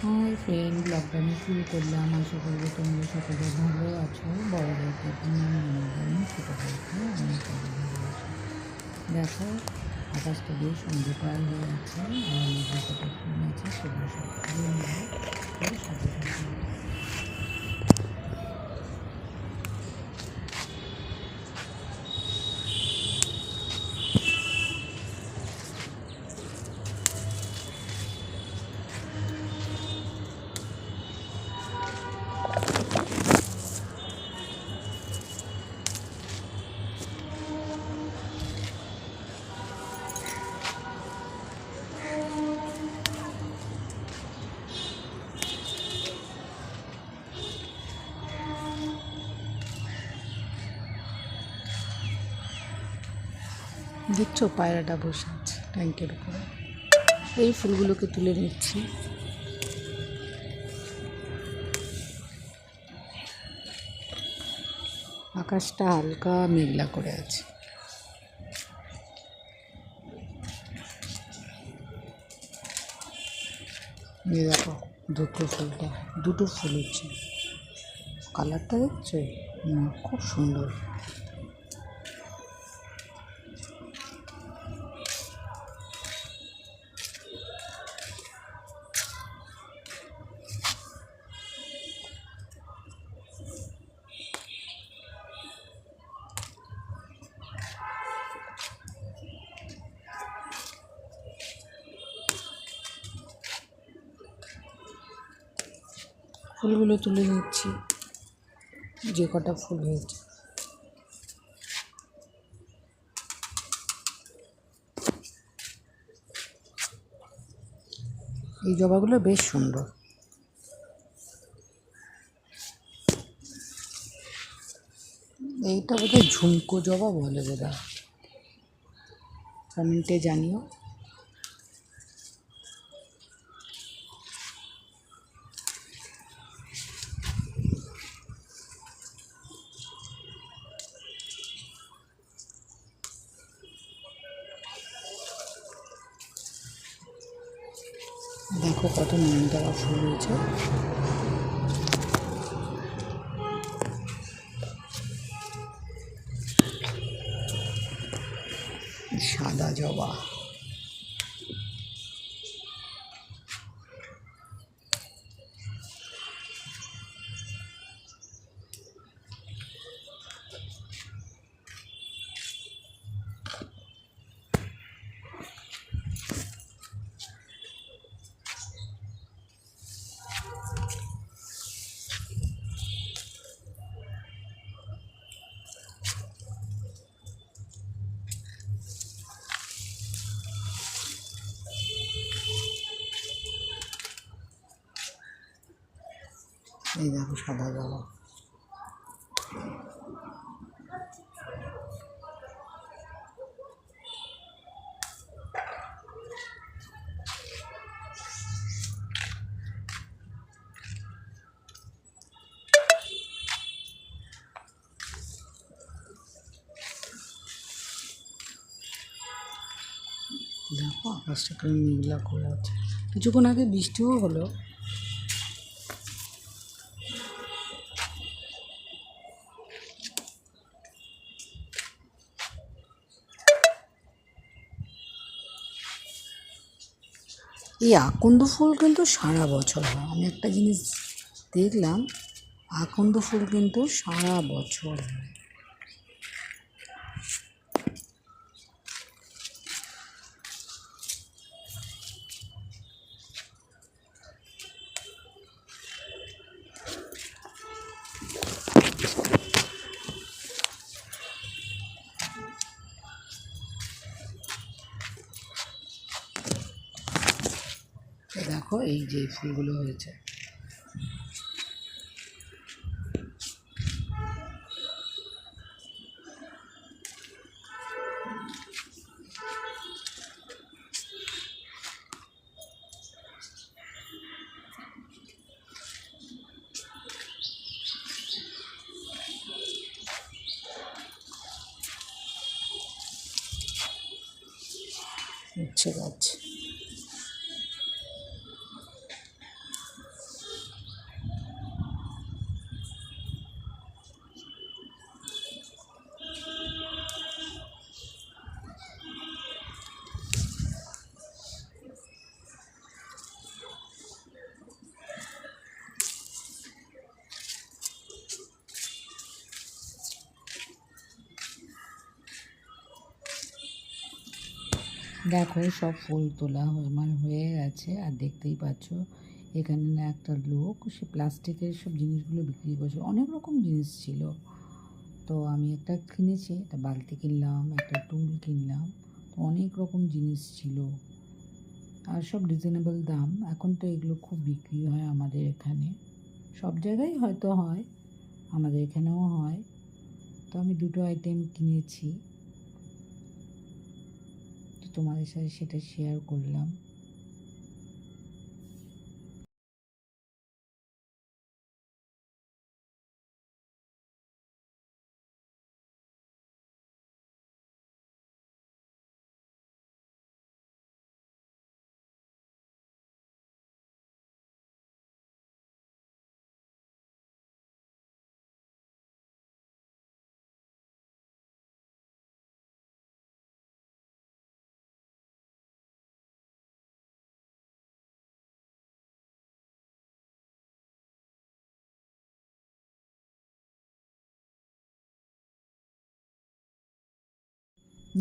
Hi friend লকডাউনে শুরু করলাম, আশা করব তোমরা সকলে ভালো আছো। বড় ভাইকে তোমার ছোটো ভাইকে অনেক অনেক ভালোবাসি দেখো, আকাশটা বেশ অন্ধকার হয়ে আছে। দেখছ পায়রাটা বসে আছে ট্যাঙ্কের উপরে। এই ফুলগুলোকে তুলে নিচ্ছি। আকাশটা হালকা মেঘলা করে আছে। দেখো, দুটো ফুলটা দুটো ফুল হচ্ছে। কালারটা দেখছ? খুব সুন্দর। ফুলগুলো তুলে নিচ্ছি। যে কটা ফুল হয়েছে। এই জবাগুলো বেশ সুন্দর। এইটা বোধহয় ঝুমকো জবা বলে হয় কমেন্টে জানিও। দেখো কত নয়নতারা ফুল রয়েছে। সাদা জবা। এই দেখো সাদা জবা। দেখো আকাশটা কেমন মেঘলা করে আছে। কিছুক্ষণ আগে বৃষ্টিও হলো। এই আকন্দ ফুল কিন্তু সারা বছর হয়। আমি একটা জিনিস দেখলাম, আকন্দ ফুল কিন্তু সারা বছর হয়। দেখো এই যে ফুলগুলো হয়েছে। উচ্ছে গাছ দেখো সব ফুল তোলা হয়ে মানে হয়ে গেছে। আর দেখতেই পাচ্ছ, এখানে না একটা লোক, সে প্লাস্টিকের সব জিনিসগুলো বিক্রি করছে। অনেক রকম জিনিস ছিল। তো আমি একটা কিনেছি, একটা বালতি কিনলাম, একটা টুল কিনলাম। তো অনেক রকম জিনিস ছিল। আর সব রিজনেবল দাম। এখন তো এগুলো খুব বিক্রি হয় আমাদের এখানে। সব জায়গায় হয়তো হয়, আমাদের এখানেও হয়। তো আমি দুটো আইটেম কিনেছি। তোমাদের সাথে সেটা শেয়ার করলাম।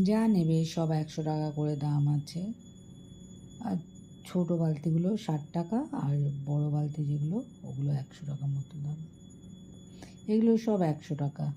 যা নেবে সব একশো টাকা করে দাম আছে। আর ছোটো বালতিগুলো ষাট টাকা, আর বড় বালতি যেগুলো, ওগুলো একশো টাকা মতো দাম। এগুলো সব একশো টাকা।